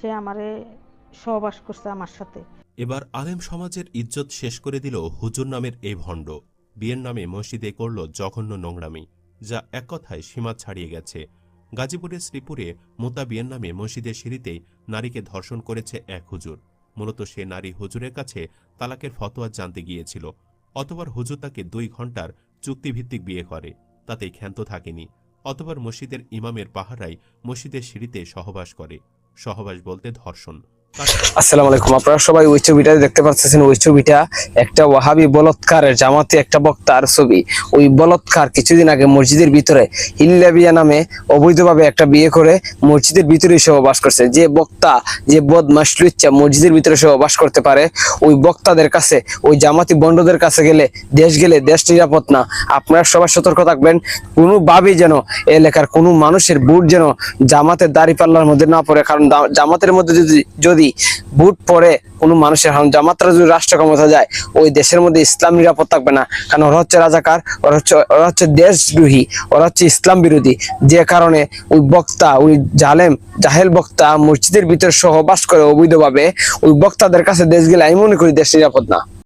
সে আমারে সহবাস করছে আমার সাথে। এবার আলেম সমাজের ইজ্জত শেষ করে দিল হুজুর নামের এই ভণ্ড। বিয়ের নামে মসজিদে করল জঘন্য নোংরামি, যা এক কথায় সীমা ছাড়িয়ে গেছে। গাজীপুরের শ্রীপুরে মোতা বিয়ের নামে মসজিদের সিঁড়িতেই নারীকে ধর্ষণ করেছে এক হুজুর। মূলত সে নারী হুজুরের কাছে তালাকের ফতোয়া জানতে গিয়েছিল, অতবার হুজুর তাকে দুই ঘণ্টার চুক্তিভিত্তিক বিয়ে করে, তাতেই ক্ষান্ত থাকেনি। অতবার মসজিদের ইমামের পাহারায় মসজিদের সিঁড়িতে সহবাস করে। সহবাস বলতে ধর্ষণ। আসসালামু আলাইকুম। আপনারা সবাই ওই ছবিটা দেখতে পাচ্ছেন। ওই ছবিটা একটা ওয়াহাবি বলৎকারের জামাতে একটা বক্তার ছবি। ওই বলৎকার কিছুদিন আগে মসজিদের ভিতরে হিল্লাবিয়া নামে অবৈধভাবে একটা বিয়ে করে মসজিদের ভিতরে সহবাস করছে। যে বক্তা, যে বদমাস লুচ্চা মসজিদের ভিতরে সহবাস করতে পারে, ওই বক্তাদের কাছে, ওই জামাতি বন্ডদের কাছে গেলে দেশ গেলে দেশ নিরাপদ না। আপনারা সবাই সতর্ক থাকবেন। কোনো কোনোভাবেই যেন এলাকার কোনো মানুষের বুট যেন জামাতের দাড়ি পাল্লার মধ্যে না পড়ে। কারণ জামাতের মধ্যে যদি যদি বুট পরে কোনো মানুষের কারণ জামাতরা যদি রাষ্ট্র ক্ষমতা যায়, ওই দেশের মধ্যে ইসলাম নিরাপদ থাকবে না। কারণ ওরা হচ্ছে রাজাকার, ওরা হচ্ছে ওরা হচ্ছে দেশদ্রোহী, ওরা হচ্ছে ইসলাম বিরোধী। যে কারণে ওই বক্তা, ওই জালেম, জাহেল বক্তা, মসজিদের ভিতরে সহবাস করে অবৈধভাবে ওই বক্তাদের কাছে দেশ গেলে আমি মনে করি দেশ নিরাপদ না।